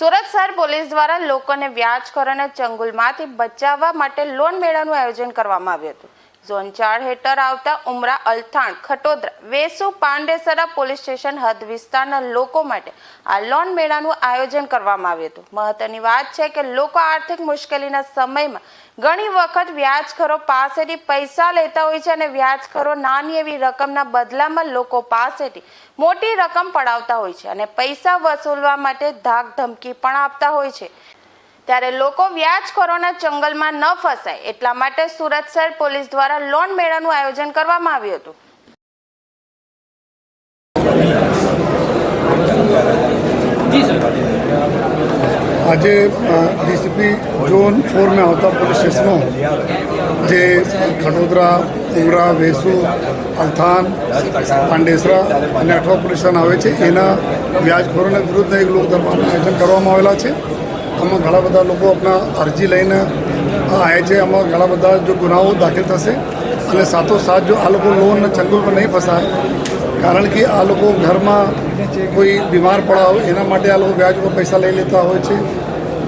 સુરત શહેર પોલીસ દ્વારા લોકોને વ્યાજખોર અને ચંગુલમાંથી બચાવવા માટે લોન મેળાનું આયોજન કરવામાં આવ્યું હતું. ઝોન હેઠળ આવતા ઉમરા અલથાણ, ખટોદરા, વેસુ, પાંડેસરા પોલીસ સ્ટેશન હદ વિસ્તારના લોકો માટે આ લોન મેળાનું આયોજન કરવામાં આવ્યું હતું. મહત્વની વાત છે કે લોકો આર્થિક મુશ્કેલીના સમયમાં ઘણી વખત વ્યાજખોરો પાસેથી પૈસા લેતા હોય છે અને વ્યાજખોરો નાની એવી રકમના બદલામાં લોકો પાસેથી મોટી રકમ પડાવતા હોય છે અને પૈસા વસૂલવા માટે ધાક ધમકી પણ આપતા હોય છે. ત્યારે લોકો વ્યાજખોરોના ચંગલમાં ન ફસાય એટલા માટે સુરત શહેર પોલીસ દ્વારા લોન મેળાનું આયોજન કરવામાં આવ્યું હતું. આજે ડીસીપી ઝોન ફોરમાં આવતા પોલીસ સ્ટેશનો જે ખડોદરા ઉમરા વેસુ અલથાન પાંડેસરા અને અઠવા પોલીસ સ્ટેશન આવે છે એના વ્યાજખોરોના વિરુદ્ધ એક લોક દરબારનું આયોજન કરવામાં આવેલા છે. આમાં ઘણા બધા લોકો આપણા અરજી લઈને આવે છે. આમાં ઘણા બધા જો ગુનાઓ દાખલ થશે અને સાથોસાથ જો આ લોકો લોન ચંગુલ પર નહીં ફસાય, કારણ કે આ લોકો ઘરમાં કોઈ બીમાર પડા હોય, એના માટે આ લોકો વ્યાજ ઉપર પૈસા લઈ લેતા હોય છે.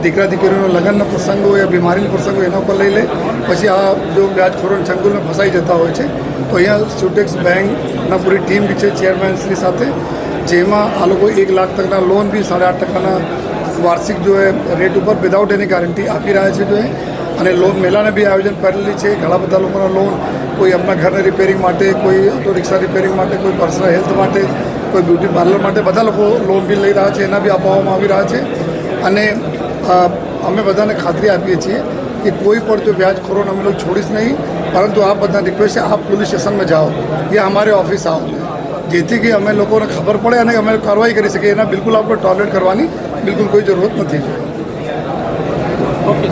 દીકરા દીકરીનો લગ્નનો પ્રસંગ યા બીમારીનો પ્રસંગ એના ઉપર લઈ લે. પછી આ જો વ્યાજખોરોને ચંગુલમાં ફસાઈ જતા હોય છે. તો અહીંયા સુટેક્સ બેંકના પૂરી ટીમ બી છે ચેરમેનશ્રી સાથે, જેમાં આ લોકો એક લાખ તકના લોન બી, સાડા આઠ ટકાના વાર્ષિક જો એ રેટ ઉપર વિધાઉટ એની ગારંટી આપી રહ્યા છે જો એ. અને લોન મેળાને બી આયોજન કરેલી છે. ઘણા બધા લોકોના લોન કોઈ એમના ઘરને રિપેરિંગ માટે, કોઈ ઓટો રિક્ષા રિપેરિંગ માટે, કોઈ પર્સનલ હેલ્થ માટે, કોઈ બ્યુટી પાર્લર માટે બધા લોકો લોન બી લઈ રહ્યા છે. એના બી આપવામાં આવી રહ્યા છે. અને અમે બધાને ખાતરી આપીએ છીએ કે કોઈ પણ જો વ્યાજખોરોને અમે લોકો છોડીશ નહીં. પરંતુ આ બધા રિક્વેસ્ટ છે, આપ પોલીસ સ્ટેશનમાં જાઓ. યા અમારે ઓફિસ આવો. જેથી કે અમે લોકોને ખબર પડે અને અમે કાર્યવાહી કરી શકીએ. એના બિલકુલ આપણે ટોલરેટ કરવાની બિલકુલ કોઈ જરૂરત નથી. ઓકે